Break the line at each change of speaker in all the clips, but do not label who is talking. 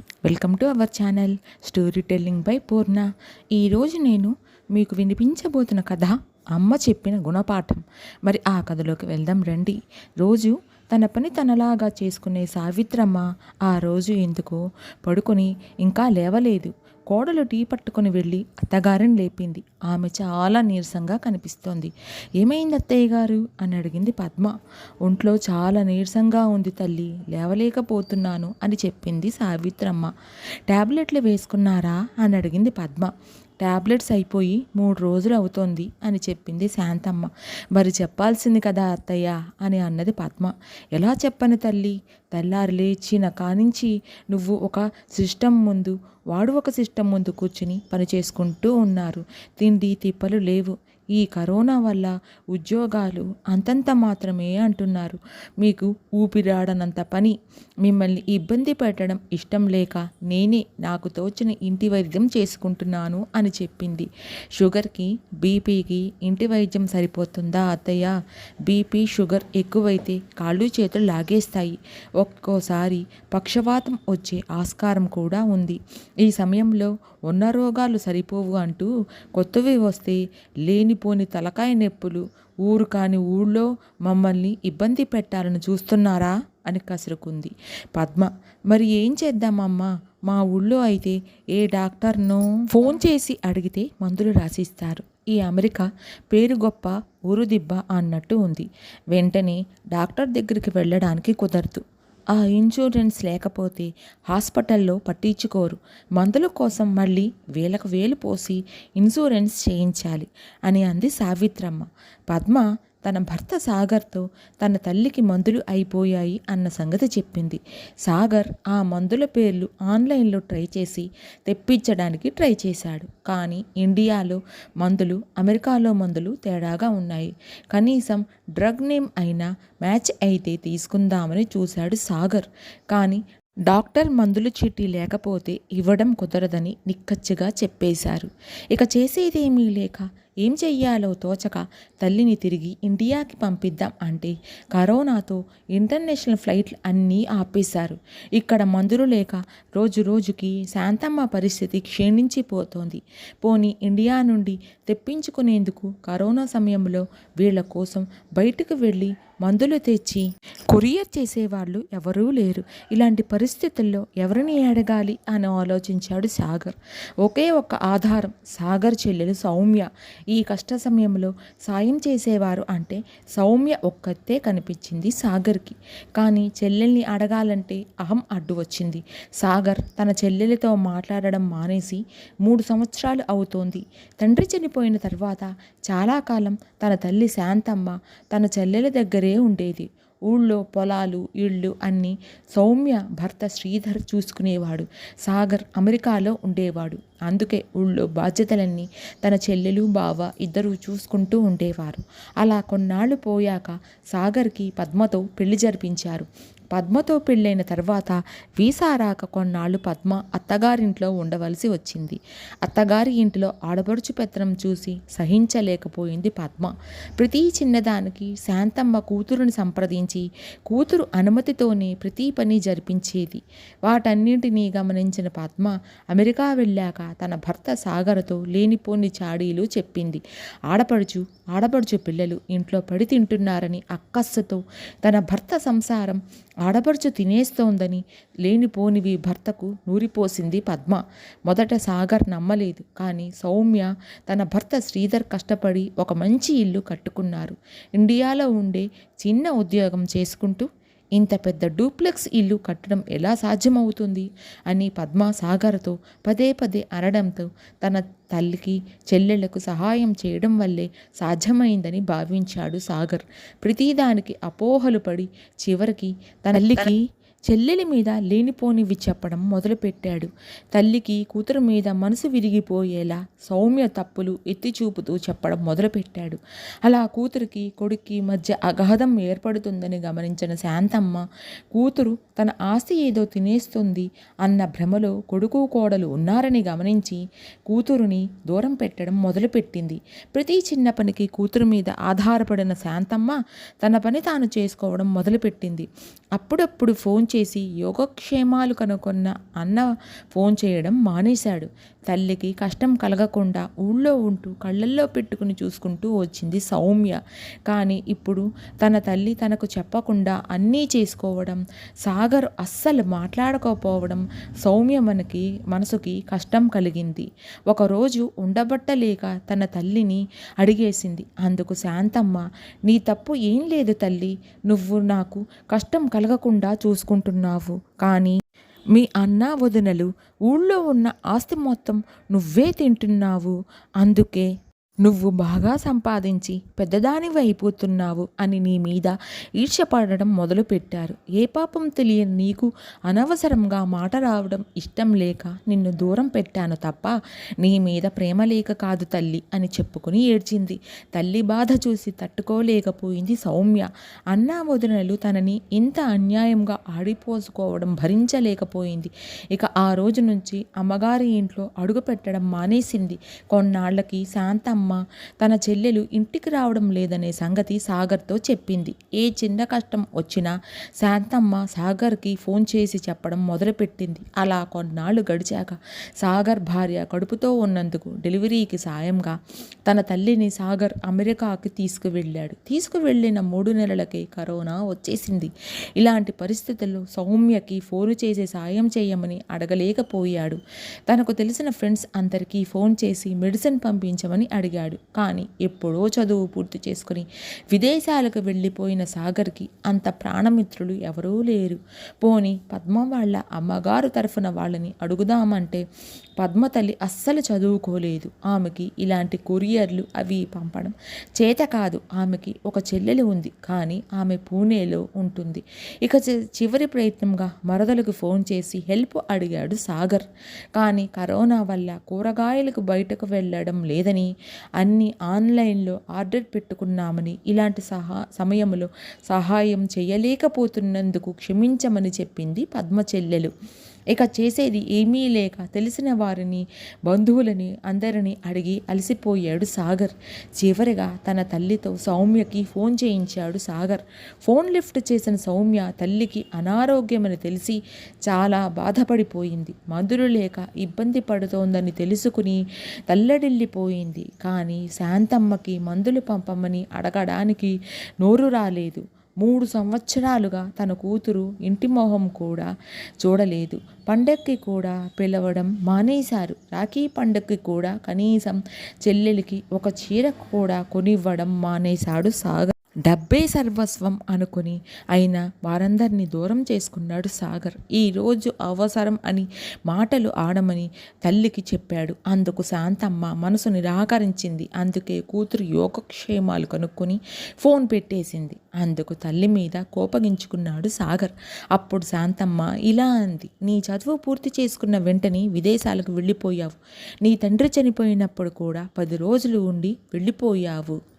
Welcome to our channel storytelling by Purna. ఈరోజు నేను మీకు వినిపించబోతున్న కథ అమ్మ చెప్పిన గుణపాఠం. మరి ఆ కథలోకి వెళ్దాం రండి. రోజు తన పని తనలాగా చేసుకునే సావిత్రమ్మ ఆ రోజు ఎందుకు పడుకొని ఇంకా లేవలేదు. కోడలు టీ పట్టుకొని వెళ్ళి అత్తగారిని లేపింది. ఆమె చాలా నీరసంగా కనిపిస్తోంది. ఏమైంది అత్తయ్య గారు? అని అడిగింది పద్మ. ఒంట్లో చాలా నీరసంగా ఉంది తల్లి. లేవలేకపోతున్నాను అని చెప్పింది సావిత్రమ్మ. టాబ్లెట్లు వేసుకున్నారా? అని అడిగింది పద్మ. ట్యాబ్లెట్స్ అయిపోయి మూడు రోజులు అవుతోంది అని చెప్పింది శాంతమ్మ. మరి చెప్పాల్సింది కదా అత్తయ్య అని అన్నది పద్మ. ఎలా చెప్పను తల్లి? తెల్లారి లేచిన కానించి నువ్వు ఒక సిస్టమ్ ముందు వాడు ఒక సిస్టమ్ ముందు కూర్చుని పని చేసుకుంటూ ఉన్నారు. తిండి తిప్పలు లేవు. ఈ కరోనా వల్ల ఉద్యోగాలు అంతంత మాత్రమే అంటున్నారు. మీకు ఊపిరాడనంత పని. మిమ్మల్ని ఇబ్బంది పెట్టడం ఇష్టం లేక నేనే నాకు తోచిన ఇంటి వైద్యం చేసుకుంటున్నాను అని చెప్పింది. షుగర్కి బీపీకి ఇంటి వైద్యం సరిపోతుందా అత్తయ్య? బీపీ షుగర్ ఎక్కువైతే కాళ్ళు చేతులు లాగేస్తాయి. ఒక్కోసారి పక్షవాతం వచ్చే ఆస్కారం కూడా ఉంది. ఈ సమయంలో ఉన్న రోగాలు సరిపోవు అంటూ కొత్తవి వస్తే లేని పోని తలకాయ నొప్పులు ఊరు కాని ఊళ్ళో మమ్మల్ని ఇబ్బంది పెట్టాలని చూస్తున్నారా అని కసురుకుంది. పద్మ మరి ఏం చేద్దామమ్మా? మా ఊళ్ళో అయితే ఏ డాక్టర్నో ఫోన్ చేసి అడిగితే మందులు రాసిస్తారు. ఈ అమెరికా పేరు గొప్ప ఊరు దిబ్బ అన్నట్టు ఉంది. వెంటనే డాక్టర్ దగ్గరికి వెళ్ళడానికి కుదరదు. ఆ ఇన్సూరెన్స్ లేకపోతే హాస్పిటల్లో పట్టించుకోరు. మందుల కోసం మళ్ళీ వేలకు వేలు పోసి ఇన్సూరెన్స్ చేయించాలి అని అంది సావిత్రమ్మ. పద్మ తన భర్త సాగర్తో తన తల్లికి మందులు అయిపోయాయి అన్న సంగతి చెప్పింది. సాగర్ ఆ మందుల పేర్లు ఆన్లైన్లో ట్రై చేసి తెప్పించడానికి ట్రై చేశాడు. కానీ ఇండియాలో మందులు అమెరికాలో మందులు తేడాగా ఉన్నాయి. కనీసం డ్రగ్ నేమ్ అయినా మ్యాచ్ అయితే తీసుకుందామని చూశాడు సాగర్. కానీ డాక్టర్ మందులు చీటీ లేకపోతే ఇవ్వడం కుదరదని నిక్కచ్చిగా చెప్పేశారు. ఇక చేసేదేమీ లేక ఏం చెయ్యాలో తోచక తల్లిని తిరిగి ఇండియాకి పంపిద్దాం అంటే కరోనాతో ఇంటర్నేషనల్ ఫ్లైట్లు అన్నీ ఆపేశారు. ఇక్కడ మందులు లేక రోజు రోజుకి శాంతమ్మ పరిస్థితి క్షీణించిపోతోంది. పోనీ ఇండియా నుండి తెప్పించుకునేందుకు కరోనా సమయంలో వీళ్ళ కోసం బయటకు వెళ్ళి మందులు తెచ్చి కొరియర్ చేసేవాళ్ళు ఎవరూ లేరు. ఇలాంటి పరిస్థితుల్లో ఎవరిని అడగాలి అని ఆలోచించాడు సాగర్. ఒకే ఒక్క ఆధారం సాగర్ చెల్లెలు సౌమ్య. ఈ కష్ట సమయంలో సాయం చేసేవారు అంటే సౌమ్య ఒక్కతే కనిపించింది సాగర్కి. కానీ చెల్లెల్ని అడగాలంటే అహం అడ్డు వచ్చింది. సాగర్ తన చెల్లెలతో మాట్లాడడం మానేసి మూడు సంవత్సరాలు అవుతోంది. తండ్రి చనిపోయిన తర్వాత చాలా కాలం తన తల్లి శాంతమ్మ తన చెల్లెల దగ్గరే ఉండేది. ఊళ్ళో పొలాలు ఇళ్ళు అన్నీ సౌమ్య భర్త శ్రీధర్ చూసుకునేవాడు. సాగర్ అమెరికాలో ఉండేవాడు. అందుకే ఊళ్ళో బాధ్యతలన్నీ తన చెల్లెలు బావ ఇద్దరూ చూసుకుంటూ ఉండేవారు. అలా కొన్నాళ్ళు పోయాక సాగర్కి పద్మతో పెళ్ళి జరిపించారు. పద్మతో పెళ్ళైన తర్వాత వీసా రాక కొన్నాళ్ళు పద్మ అత్తగారింట్లో ఉండవలసి వచ్చింది. అత్తగారి ఇంటిలో ఆడపడుచు పెత్తనం చూసి సహించలేకపోయింది పద్మ. ప్రతి చిన్నదానికి శాంతమ్మ కూతురుని సంప్రదించి కూతురు అనుమతితోనే ప్రతి పని జరిపించేది. వాటన్నింటినీ గమనించిన పద్మ అమెరికా వెళ్ళాక తన భర్త సాగరతో లేనిపోని చాడీలు చెప్పింది. ఆడపడుచు ఆడపడుచు పిల్లలు ఇంట్లో పడి తింటున్నారని అక్కస్సుతో తన భర్త సంసారం ఆడపడుచు తినేస్తోందని లేనిపోనివి భర్తకు నూరిపోసింది పద్మ. మొదట సాగర్ నమ్మలేదు. కానీ సౌమ్య తన భర్త శ్రీధర్ కష్టపడి ఒక మంచి ఇల్లు కట్టుకున్నారు. ఇండియాలో ఉండే చిన్న ఉద్యోగం చేసుకుంటూ ఇంత పెద్ద డూప్లెక్స్ ఇల్లు కట్టడం ఎలా సాధ్యమవుతుంది? అని పద్మ సాగర్తో పదే పదే అనడంతో తన తల్లికి చెల్లెళ్ళకు సహాయం చేయడం వల్లే సాధ్యమైందని భావించాడు సాగర్. ప్రతిదానికి అపోహలు పడి చివరికి తన తల్లికి చెల్లెలి మీద లేనిపోనివి చెప్పడం మొదలుపెట్టాడు. తల్లికి కూతురు మీద మనసు విరిగిపోయేలా సౌమ్య తప్పులు ఎత్తి చూపుతూ చెప్పడం మొదలుపెట్టాడు. అలా కూతురికి కొడుక్కి మధ్య అగాధం ఏర్పడుతుందని గమనించిన శాంతమ్మ కూతురు తన ఆస్తి ఏదో తినేస్తుంది అన్న భ్రమలో కొడుకు కోడలు ఉన్నారని గమనించి కూతురుని దూరం పెట్టడం మొదలుపెట్టింది. ప్రతి చిన్న పనికి కూతురు మీద ఆధారపడిన శాంతమ్మ తన పని తాను చేసుకోవడం మొదలుపెట్టింది. అప్పుడప్పుడు ఫోన్ చేసి యోగక్షేమాలు కనుకొన్న అన్న ఫోన్ చేయడం మానేశాడు. తల్లికి కష్టం కలగకుండా ఊళ్ళో ఉంటూ కళ్ళల్లో పెట్టుకుని చూసుకుంటూ వచ్చింది సౌమ్య. కానీ ఇప్పుడు తన తల్లి తనకు చెప్పకుండా అన్నీ చేసుకోవడం సాగర్ అస్సలు మాట్లాడకపోవడం సౌమ్య మనకి మనసుకి కష్టం కలిగింది. ఒకరోజు ఉండబట్టలేక తన తల్లిని అడిగేసింది. అందుకు శాంతమ్మ నీ తప్పు ఏం లేదు తల్లి. నువ్వు నాకు కష్టం కలగకుండా చూసుకుంటున్నావు కానీ మీ అన్నా వదినలు ఊళ్ళో ఉన్న ఆస్తి మొత్తం నువ్వే తింటున్నావు. అందుకే నువ్వు బాగా సంపాదించి పెద్దదానివి అయిపోతున్నావు అని నీ మీద ఈర్ష్యపడడం మొదలుపెట్టారు. ఏ పాపం తెలియని నీకు అనవసరంగా మాట రావడం ఇష్టం లేక నిన్ను దూరం పెట్టాను తప్ప నీ మీద ప్రేమ లేక కాదు తల్లి అని చెప్పుకుని ఏడ్చింది. తల్లి బాధ చూసి తట్టుకోలేకపోయింది సౌమ్య. అన్నా వదినలు తనని ఇంత అన్యాయంగా ఆడిపోసుకోవడం భరించలేకపోయింది. ఇక ఆ రోజు నుంచి అమ్మగారి ఇంట్లో అడుగు పెట్టడం మానేసింది. కొన్నాళ్ళకి శాంతమ్మ తన చెల్లెలు ఇంటికి రావడం లేదనే సంగతి సాగర్తో చెప్పింది. ఏ చిన్న కష్టం వచ్చినా శాంతమ్మ సాగర్కి ఫోన్ చేసి చెప్పడం మొదలుపెట్టింది. అలా కొన్నాళ్ళు గడిచాక సాగర్ భార్య కడుపుతో ఉన్నందుకు డెలివరీకి సాయంగా తన తల్లిని సాగర్ అమెరికాకి తీసుకువెళ్ళాడు. తీసుకువెళ్ళిన మూడు నెలలకే కరోనా వచ్చేసింది. ఇలాంటి పరిస్థితుల్లో సౌమ్యకి ఫోను చేసి సాయం చేయమని అడగలేకపోయాడు. తనకు తెలిసిన ఫ్రెండ్స్ అందరికీ ఫోన్ చేసి మెడిసిన్ పంపించమని అడిగాడు. కానీ ఎప్పుడో చదువు పూర్తి చేసుకుని విదేశాలకు వెళ్ళిపోయిన సాగర్కి అంత ప్రాణమిత్రులు ఎవరూ లేరు. పోని పద్మ వాళ్ళ అమ్మగారు తరఫున వాళ్ళని అడుగుదామంటే పద్మ తల్లి అస్సలు చదువుకోలేదు. ఆమెకి ఇలాంటి కొరియర్లు అవి పంపడం చేత కాదు. ఆమెకి ఒక చెల్లెలు ఉంది. కానీ ఆమె పూణేలో ఉంటుంది. ఇక చి- చివరి ప్రయత్నంగా మరదలకు ఫోన్ చేసి హెల్ప్ అడిగాడు సాగర్. కానీ కరోనా వల్ల కూరగాయలకు బయటకు వెళ్ళడం లేదని అన్నీ ఆన్లైన్లో ఆర్డర్ పెట్టుకున్నామని ఇలాంటి సహా సమయంలో సహాయం చేయలేకపోతున్నందుకు క్షమించమని చెప్పింది పద్మ చెల్లెలు ఇక చేసేది ఏమీ లేక తెలిసిన వారిని బంధువులని అందరినీ అడిగి అలసిపోయాడు సాగర్. చివరిగా తన తల్లితో సౌమ్యకి ఫోన్ చేయించాడు సాగర్. ఫోన్ లిఫ్ట్ చేసిన సౌమ్య తల్లికి అనారోగ్యమని తెలిసి చాలా బాధపడిపోయింది. మందులు లేక ఇబ్బంది పడుతోందని తెలుసుకుని తల్లడిల్లిపోయింది. కానీ శాంతమ్మకి మందులు పంపమని అడగడానికి నోరు రాలేదు. మూడు సంవత్సరాలుగా తన కూతురు ఇంటి మొహం కూడా చూడలేదు. పండక్కి కూడా పిలవడం మానేశారు. రాఖీ పండక్కి కూడా కనీసం చెల్లెలికి ఒక చీర కూడా కొనివ్వడం మానేశాడు సాగర్. డబ్బే సర్వస్వం అనుకుని ఆయన వారందరినీ దూరం చేసుకున్నాడు సాగర్. ఈరోజు అవసరం అని మాటలు ఆడమని తల్లికి చెప్పాడు. అందుకు శాంతమ్మ మనసు నిరాకరించింది. అందుకే కూతురు యోగక్షేమాలు కనుక్కొని ఫోన్ పెట్టేసింది. అందుకు తల్లి మీద కోపగించుకున్నాడు సాగర్. అప్పుడు శాంతమ్మ ఇలా అంది. నీ చదువు పూర్తి చేసుకున్న వెంటనే విదేశాలకు వెళ్ళిపోయావు. నీ తండ్రి చనిపోయినప్పుడు కూడా పది రోజులు ఉండి వెళ్ళిపోయావు.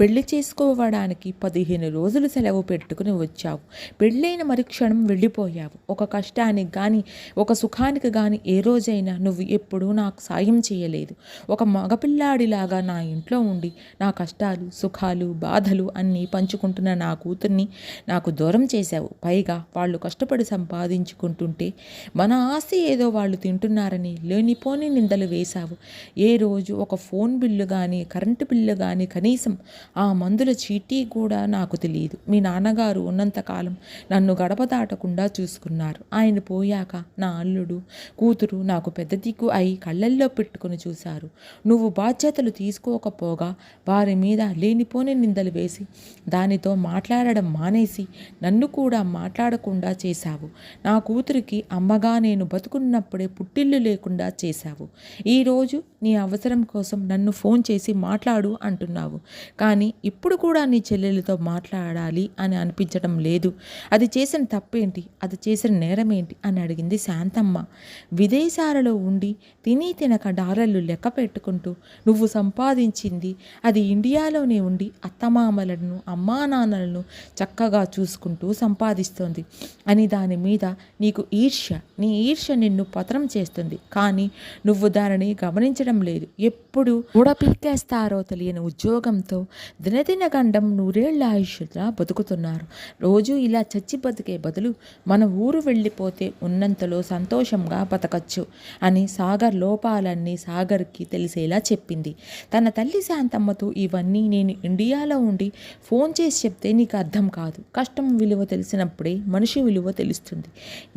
పెళ్ళి చేసుకోవడానికి పదిహేను రోజులు సెలవు పెట్టుకుని వచ్చావు. పెళ్ళైన మరుక్షణం వెళ్ళిపోయావు. ఒక కష్టానికి కానీ ఒక సుఖానికి కానీ ఏ రోజైనా నువ్వు ఎప్పుడూ నాకు సాయం చేయలేదు. ఒక మగపిల్లాడిలాగా నా ఇంట్లో ఉండి నా కష్టాలు సుఖాలు బాధలు అన్నీ పంచుకుంటున్న నా కూతుర్ని నాకు దూరం చేశావు. పైగా వాళ్ళు కష్టపడి సంపాదించుకుంటుంటే మన ఆస్తి ఏదో వాళ్ళు తింటున్నారని లేనిపోని నిందలు వేశావు. ఏ రోజు ఒక ఫోన్ బిల్లు కానీ కరెంటు బిల్లు కానీ కనీసం ఆ మందుల చీటీ కూడా నాకు తెలియదు మీ నాన్నగారు ఉన్నంతకాలం నన్ను గడప దాటకుండా చూసుకున్నారు. ఆయన పోయాక నా అల్లుడు కూతురు నాకు పెద్ద దిక్కు అయి కళ్ళల్లో పెట్టుకుని చూశారు. నువ్వు బాధ్యతలు తీసుకోకపోగా వారి మీద లేనిపోని నిందలు వేసి దానితో మాట్లాడడం మానేసి నన్ను కూడా మాట్లాడకుండా చేశావు. నా కూతురికి అమ్మగా నేను బతుకున్నప్పుడే పుట్టిల్లు లేకుండా చేశావు. ఈరోజు నీ అవసరం కోసం నన్ను ఫోన్ చేసి మాట్లాడు అంటున్నావు. కానీ ఇప్పుడు కూడా నీ చెల్లెలతో మాట్లాడాలి అని అనిపించడం లేదు. అది చేసిన తప్పేంటి? అది చేసిన నేరం ఏంటి అని అడిగింది శాంతమ్మ. విదేశాలలో ఉండి తిని తినక డాలర్లు లెక్క పెట్టుకుంటూ నువ్వు సంపాదించింది అది ఇండియాలోనే ఉండి అత్తమామలను అమ్మా నాన్నలను చక్కగా చూసుకుంటూ సంపాదిస్తోంది. అని దాని మీద నీకు ఈర్ష్య నీ ఈర్ష్య నిన్ను పతనం చేస్తుంది. కానీ నువ్వు దానిని గమనించడం లేదు. ఎప్పుడు ఊడపీకేస్తారో తెలియని ఉద్యోగంతో దినదిన గండం నూరేళ్ళ ఆయుష్లా బతుకుతున్నారు. రోజు ఇలా చచ్చి బతికే బదులు మన ఊరు వెళ్ళిపోతే ఉన్నంతలో సంతోషంగా బతకచ్చు అని సాగర్ లోపాలన్నీ సాగర్కి తెలిసేలా చెప్పింది. తన తల్లి శాంతమ్మతో ఇవన్నీ నేను ఇండియాలో ఉండి ఫోన్ చేసి చెప్తే నీకు అర్థం కాదు. కష్టం విలువ తెలిసినప్పుడే మనిషి విలువ తెలుస్తుంది.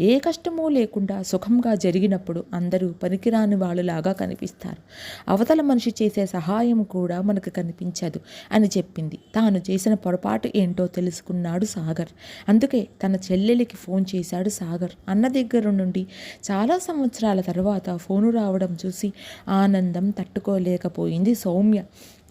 ఏ కష్టమూ లేకుండా సుఖంగా జరిగినప్పుడు అందరూ పనికిరాని వాళ్ళలాగా కనిపిస్తారు. అవతల మనిషి చేసే సహాయం కూడా మనకు కనిపించదు. అని చెప్పింది. తాను చేసిన పొరపాటు ఏంటో తెలుసుకున్నాడు సాగర్. అందుకే తన చెల్లెలికి ఫోన్ చేశాడు సాగర్. అన్న దగ్గర నుండి చాలా సంవత్సరాల తర్వాత ఫోను రావడం చూసి ఆనందం తట్టుకోలేకపోయింది సౌమ్య.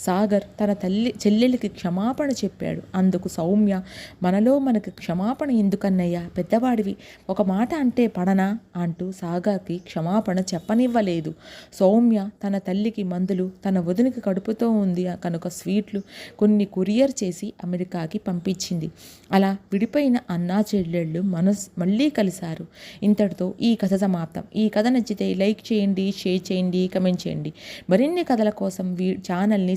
సాగర్ తన తల్లి చెల్లెలికి క్షమాపణ చెప్పాడు. అందుకు సౌమ్య మనలో మనకి క్షమాపణ ఎందుకన్నయ్యా? పెద్దవాడివి. ఒక మాట అంటే పడనా? అంటూ సాగర్కి క్షమాపణ చెప్పనివ్వలేదు. సౌమ్య తన తల్లికి మందులు తన వదినికి కడుపుతో ఉంది. కనుక స్వీట్లు కొన్ని కొరియర్ చేసి అమెరికాకి పంపించింది. అలా విడిపోయిన అన్నా చెల్లెళ్ళు మనస్ మళ్ళీ కలిశారు. ఇంతటితో ఈ కథ సమాప్తం. ఈ కథ నచ్చితే లైక్ చేయండి షేర్ చేయండి కమెంట్ చేయండి. మరిన్ని కథల కోసం వీ ఛానల్ని